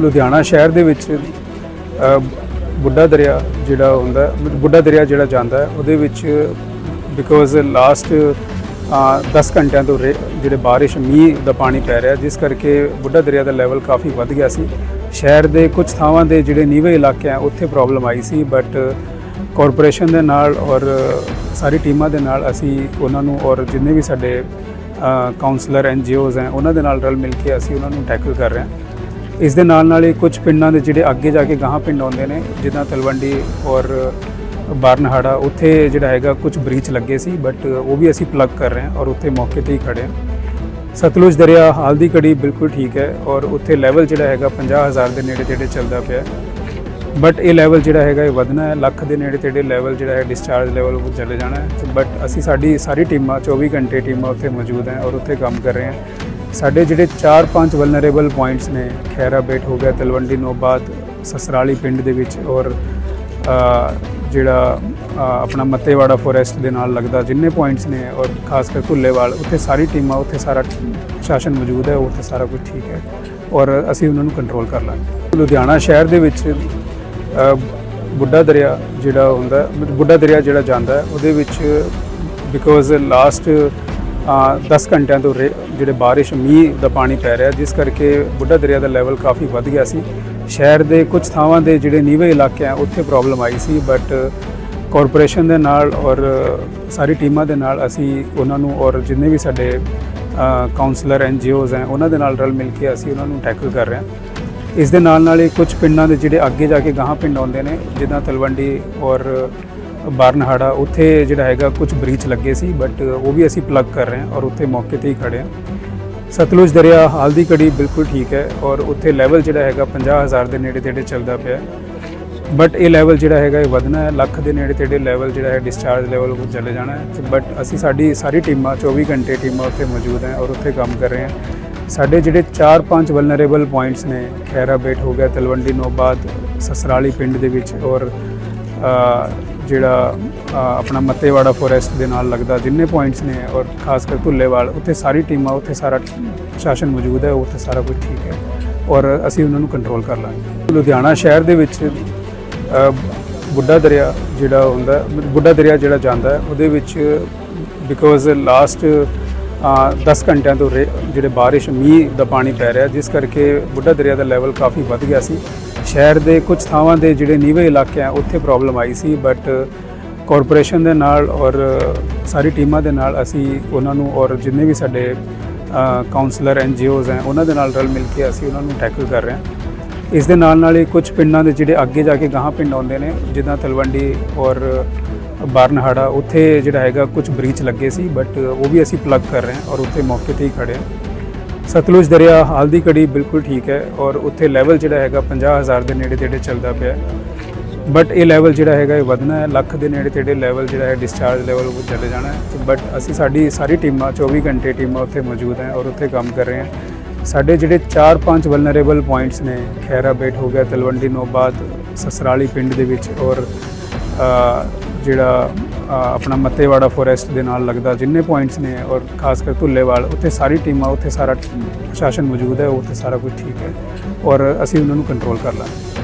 ਲੁਧਿਆਣਾ ਸ਼ਹਿਰ ਦੇ ਵਿੱਚ ਬੁੱਢਾ ਦਰਿਆ ਜਿਹੜਾ ਹੁੰਦਾ, ਬੁੱਢਾ ਦਰਿਆ ਜਿਹੜਾ ਜਾਂਦਾ ਹੈ ਉਹਦੇ ਵਿੱਚ ਬਿਕੋਜ਼ ਲਾਸਟ 10 ਘੰਟਿਆਂ ਤੋਂ ਰੇ- ਜਿਹੜੇ ਬਾਰਿਸ਼, ਮੀਂਹ ਦਾ ਪਾਣੀ ਪੈ ਰਿਹਾ, ਜਿਸ ਕਰਕੇ ਬੁੱਢਾ ਦਰਿਆ ਦਾ ਲੈਵਲ ਕਾਫੀ ਵੱਧ ਗਿਆ ਸੀ। ਸ਼ਹਿਰ ਦੇ ਕੁਝ ਥਾਵਾਂ ਦੇ ਜਿਹੜੇ ਨੀਵੇਂ ਇਲਾਕੇ ਆ, ਉੱਥੇ ਪ੍ਰੋਬਲਮ ਆਈ ਸੀ ਬਟ ਕਾਰਪੋਰੇਸ਼ਨ ਦੇ ਨਾਲ ਔਰ ਸਾਰੀ ਟੀਮਾਂ ਦੇ ਨਾਲ ਅਸੀਂ ਉਹਨਾਂ ਨੂੰ ਔਰ ਜਿੰਨੇ ਵੀ ਸਾਡੇ ਕਾਉਂਸਲਰ ਐਨਜੀਓਜ਼ ਹੈ, ਉਹਨਾਂ ਦੇ ਨਾਲ ਰਲ ਮਿਲ ਕੇ ਅਸੀਂ ਉਹਨਾਂ ਨੂੰ ਟੈਕਲ ਕਰ ਰਹੇ ਹਾਂ। ਇਸ ਦੇ ਨਾਲ ਨਾਲ ਹੀ ਕੁਝ ਪਿੰਡਾਂ ਦੇ ਜਿਹੜੇ ਅੱਗੇ ਜਾ ਕੇ ਗਾਹਾਂ ਪਿੰਡ ਆਉਂਦੇ ਨੇ, ਜਿੱਦਾਂ ਤਲਵੰਡੀ ਔਰ ਬਾਰਨਹਾੜਾ, ਉੱਥੇ ਜਿਹੜਾ ਹੈਗਾ ਕੁਝ ਬ੍ਰੀਚ ਲੱਗੇ ਸੀ ਬਟ ਉਹ ਵੀ ਅਸੀਂ ਪਲੱਗ ਕਰ ਰਹੇ ਹਾਂ ਔਰ ਉੱਥੇ ਮੌਕੇ ਤੇ ਹੀ ਖੜੇ ਹਾਂ। ਸਤਲੁਜ ਦਰਿਆ ਹਾਲ ਦੀ ਘੜੀ ਬਿਲਕੁਲ ਠੀਕ ਹੈ ਔਰ ਉੱਥੇ ਲੈਵਲ ਜਿਹੜਾ ਹੈਗਾ 50000 ਦੇ ਨੇੜੇ ਤੇੜੇ ਚੱਲਦਾ ਪਿਆ ਬਟ ਇਹ ਲੈਵਲ ਜਿਹੜਾ ਹੈਗਾ ਇਹ ਵਧਣਾ ਹੈ, ਲੱਖ ਦੇ ਨੇੜੇ ਤੇੜੇ ਲੈਵਲ ਜਿਹੜਾ ਹੈ ਡਿਸਚਾਰਜ ਲੈਵਲ ਉਹ ਚਲੇ ਜਾਣਾ ਹੈ। ਬਟ ਅਸੀਂ ਸਾਡੀ ਸਾਰੀ ਟੀਮਾਂ 24 ਘੰਟੇ ਟੀਮਾਂ ਉੱਥੇ ਮੌਜੂਦ ਹੈ ਔਰ ਉੱਥੇ ਕੰਮ ਕਰ ਰਹੇ ਹਾਂ। ਸਾਡੇ ਜਿਹੜੇ 4-5 ਵਲਨਰੇਬਲ ਪੁਆਇੰਟਸ ਨੇ ਖੈਰਾ ਬੇਟ ਹੋ ਗਿਆ, ਤਲਵੰਡੀ ਨੋਬਾਦ ਸਸਰਾਲੀ ਪਿੰਡ ਦੇ ਵਿੱਚ ਔਰ ਜਿਹੜਾ ਆਪਣਾ ਮੱਤੇਵਾੜਾ ਫੋਰੈਸਟ ਦੇ ਨਾਲ ਲੱਗਦਾ ਜਿੰਨੇ ਪੁਆਇੰਟਸ ਨੇ ਔਰ ਖਾਸ ਕਰ ਭੁੱਲੇਵਾਲ ਉੱਥੇ ਸਾਰੀ ਟੀਮਾਂ, ਉੱਥੇ ਸਾਰਾ ਸ਼ਾਸਨ ਮੌਜੂਦ ਹੈ, ਉੱਥੇ ਸਾਰਾ ਕੁਝ ਠੀਕ ਹੈ ਔਰ ਅਸੀਂ ਉਹਨਾਂ ਨੂੰ ਕੰਟਰੋਲ ਕਰ ਲਾਂਗੇ। ਲੁਧਿਆਣਾ ਸ਼ਹਿਰ ਦੇ ਵਿੱਚ ਬੁੱਢਾ ਦਰਿਆ ਜਿਹੜਾ ਹੁੰਦਾ, ਬੁੱਢਾ ਦਰਿਆ ਜਿਹੜਾ ਜਾਂਦਾ, ਉਹਦੇ ਵਿੱਚ ਬਿਕੋਜ਼ ਲਾਸਟ 10 ਘੰਟਿਆਂ ਤੋਂ ਰੇ- ਜਿਹੜੇ ਬਾਰਿਸ਼, ਮੀਂਹ ਦਾ ਪਾਣੀ ਪੈ ਰਿਹਾ, ਜਿਸ ਕਰਕੇ ਬੁੱਢਾ ਦਰਿਆ ਦਾ ਲੈਵਲ ਕਾਫੀ ਵੱਧ ਗਿਆ ਸੀ। ਸ਼ਹਿਰ ਦੇ ਕੁਝ ਥਾਵਾਂ ਦੇ ਜਿਹੜੇ ਨੀਵੇਂ ਇਲਾਕੇ ਆ, ਉੱਥੇ ਪ੍ਰੋਬਲਮ ਆਈ ਸੀ ਬਟ ਕਾਰਪੋਰੇਸ਼ਨ ਦੇ ਨਾਲ ਔਰ ਸਾਰੀ ਟੀਮਾਂ ਦੇ ਨਾਲ ਅਸੀਂ ਉਹਨਾਂ ਨੂੰ ਔਰ ਜਿੰਨੇ ਵੀ ਸਾਡੇ ਕਾਉਂਸਲਰ ਐਨਜੀਓਜ਼ ਹੈ, ਉਹਨਾਂ ਦੇ ਨਾਲ ਰਲ ਮਿਲ ਕੇ ਅਸੀਂ ਉਹਨਾਂ ਨੂੰ ਟੈਕਲ ਕਰ ਰਹੇ ਹਾਂ। ਇਸ ਦੇ ਨਾਲ ਨਾਲ ਹੀ ਕੁਝ ਪਿੰਡਾਂ ਦੇ ਜਿਹੜੇ ਅੱਗੇ ਜਾ ਕੇ ਗਾਹਾਂ ਪਿੰਡ ਆਉਂਦੇ ਨੇ, ਜਿੱਦਾਂ ਤਲਵੰਡੀ ਔਰ ਬਾਰਨਹਾੜਾ, ਉੱਥੇ ਜਿਹੜਾ ਹੈਗਾ ਕੁਝ ਬ੍ਰੀਚ ਲੱਗੇ ਸੀ ਬਟ ਉਹ ਵੀ ਅਸੀਂ ਪਲੱਗ ਕਰ ਰਹੇ ਹਾਂ ਔਰ ਉੱਥੇ ਮੌਕੇ ਤੇ ਹੀ ਖੜੇ ਹਾਂ। ਸਤਲੁਜ ਦਰਿਆ ਹਾਲ ਦੀ ਘੜੀ ਬਿਲਕੁਲ ਠੀਕ ਹੈ ਔਰ ਉੱਥੇ ਲੈਵਲ ਜਿਹੜਾ ਹੈਗਾ 50000 ਦੇ ਨੇੜੇ ਤੇੜੇ ਚੱਲਦਾ ਪਿਆ ਬਟ ਇਹ ਲੈਵਲ ਜਿਹੜਾ ਹੈਗਾ ਇਹ ਵਧਣਾ ਹੈ, ਲੱਖ ਦੇ ਨੇੜੇ ਤੇੜੇ ਲੈਵਲ ਜਿਹੜਾ ਹੈ ਡਿਸਚਾਰਜ ਲੈਵਲ ਉਹ ਚਲੇ ਜਾਣਾ ਹੈ। ਬਟ ਅਸੀਂ ਸਾਡੀ ਸਾਰੀ ਟੀਮਾਂ 24 ਘੰਟੇ ਟੀਮਾਂ ਉੱਥੇ ਮੌਜੂਦ ਹੈ ਔਰ ਉੱਥੇ ਕੰਮ ਕਰ ਰਹੇ ਹਾਂ। ਸਾਡੇ ਜਿਹੜੇ 4-5 ਵਲਨਰੇਬਲ ਪੁਆਇੰਟਸ ਨੇ ਖੈਰਾ ਬੇਟ ਹੋ ਗਿਆ, ਤਲਵੰਡੀ, ਨੋਬਾਦ, ਸਸਰਾਲੀ ਪਿੰਡ ਦੇ ਵਿੱਚ ਔਰ ਜਿਹੜਾ ਆਪਣਾ ਮੱਤੇਵਾੜਾ ਫੋਰੈਸਟ ਦੇ ਨਾਲ ਲੱਗਦਾ, ਜਿੰਨੇ ਪੁਆਇੰਟਸ ਨੇ ਔਰ ਖਾਸ ਕਰ ਧੁੱਲੇਵਾਲ, ਉੱਥੇ ਸਾਰੀ ਟੀਮਾਂ, ਉੱਥੇ ਸਾਰਾ ਸ਼ਾਸਨ ਮੌਜੂਦ ਹੈ, ਉੱਥੇ ਸਾਰਾ ਕੁਝ ਠੀਕ ਹੈ ਔਰ ਅਸੀਂ ਉਹਨਾਂ ਨੂੰ ਕੰਟਰੋਲ ਕਰ ਲਾਂਗੇ। ਲੁਧਿਆਣਾ ਸ਼ਹਿਰ ਦੇ ਵਿੱਚ ਬੁੱਢਾ ਦਰਿਆ ਜਿਹੜਾ ਹੁੰਦਾ, ਬੁੱਢਾ ਦਰਿਆ ਜਿਹੜਾ ਜਾਂਦਾ, ਉਹਦੇ ਵਿੱਚ ਬਿਕੋਜ਼ ਲਾਸਟ 10 ਘੰਟਿਆਂ ਤੋਂ ਰੇ- ਜਿਹੜੇ ਬਾਰਿਸ਼, ਮੀਂਹ ਦਾ ਪਾਣੀ ਪੈ ਰਿਹਾ, ਜਿਸ ਕਰਕੇ ਬੁੱਢਾ ਦਰਿਆ ਦਾ ਲੈਵਲ ਕਾਫੀ ਵੱਧ ਗਿਆ ਸੀ। ਸ਼ਹਿਰ ਦੇ ਕੁਝ ਥਾਵਾਂ ਦੇ ਜਿਹੜੇ ਨੀਵੇਂ ਇਲਾਕੇ ਆ, ਉੱਥੇ ਪ੍ਰੋਬਲਮ ਆਈ ਸੀ ਬਟ ਕਾਰਪੋਰੇਸ਼ਨ ਦੇ ਨਾਲ ਔਰ ਸਾਰੀ ਟੀਮਾਂ ਦੇ ਨਾਲ ਅਸੀਂ ਉਹਨਾਂ ਨੂੰ ਔਰ ਜਿੰਨੇ ਵੀ ਸਾਡੇ ਕਾਉਂਸਲਰ ਐਨਜੀਓਜ਼ ਹੈ, ਉਹਨਾਂ ਦੇ ਨਾਲ ਰਲ ਮਿਲ ਕੇ ਅਸੀਂ ਉਹਨਾਂ ਨੂੰ ਟੈਕਲ ਕਰ ਰਹੇ ਹਾਂ। ਇਸ ਦੇ ਨਾਲ ਨਾਲ ਹੀ ਕੁਝ ਪਿੰਡਾਂ ਦੇ ਜਿਹੜੇ ਅੱਗੇ ਜਾ ਕੇ ਗਾਹਾਂ ਪਿੰਡ ਆਉਂਦੇ ਨੇ, ਜਿੱਦਾਂ ਤਲਵੰਡੀ ਔਰ ਬਾਰਨਹਾੜਾ, ਉੱਥੇ ਜਿਹੜਾ ਹੈਗਾ ਕੁਝ ਬ੍ਰੀਚ ਲੱਗੇ ਸੀ ਬਟ ਉਹ ਵੀ ਅਸੀਂ ਪਲੱਗ ਕਰ ਰਹੇ ਹਾਂ ਔਰ ਉੱਥੇ ਮੌਕੇ ਤੇ ਹੀ ਖੜੇ ਹਾਂ। ਸਤਲੁਜ ਦਰਿਆ ਹਾਲ ਦੀ ਘੜੀ ਬਿਲਕੁਲ ਠੀਕ ਹੈ ਔਰ ਉੱਥੇ ਲੈਵਲ ਜਿਹੜਾ ਹੈਗਾ 50000 ਦੇ ਨੇੜੇ ਤੇੜੇ ਚੱਲਦਾ ਪਿਆ ਬਟ ਇਹ ਲੈਵਲ ਜਿਹੜਾ ਹੈਗਾ ਇਹ ਵਧਣਾ ਹੈ, ਲੱਖ ਦੇ ਨੇੜੇ ਤੇੜੇ ਲੈਵਲ ਜਿਹੜਾ ਹੈ ਡਿਸਚਾਰਜ ਲੈਵਲ ਉਹ ਚਲੇ ਜਾਣਾ ਹੈ। ਬਟ ਅਸੀਂ ਸਾਡੀ ਸਾਰੀ ਟੀਮਾਂ 24 ਘੰਟੇ ਟੀਮਾਂ ਉੱਥੇ ਮੌਜੂਦ ਹੈ ਔਰ ਉੱਥੇ ਕੰਮ ਕਰ ਰਹੇ ਹਾਂ। ਸਾਡੇ ਜਿਹੜੇ 4-5 ਵਲਨਰੇਬਲ ਪੁਆਇੰਟਸ ਨੇ ਖੈਰਾ ਬੇਟ ਹੋ ਗਿਆ, ਤਲਵੰਡੀ ਨੋਬਾਦ, ਸਸਰਾਲੀ ਪਿੰਡ ਦੇ ਵਿੱਚ ਔਰ ਜਿਹੜਾ ਆਪਣਾ ਮੱਤੇਵਾੜਾ ਫੋਰੈਸਟ ਦੇ ਨਾਲ ਲੱਗਦਾ, ਜਿੰਨੇ ਪੁਆਇੰਟਸ ਨੇ ਔਰ ਖਾਸ ਕਰ ਧੁੱਲੇਵਾਲ, ਉੱਥੇ ਸਾਰੀ ਟੀਮਾਂ ਉੱਥੇ ਸਾਰਾ ਪ੍ਰਸ਼ਾਸਨ ਮੌਜੂਦ ਹੈ, ਉੱਥੇ ਸਾਰਾ ਕੁਝ ਠੀਕ ਹੈ ਔਰ ਅਸੀਂ ਉਹਨਾਂ ਨੂੰ ਕੰਟਰੋਲ ਕਰ ਲਾਂਗੇ।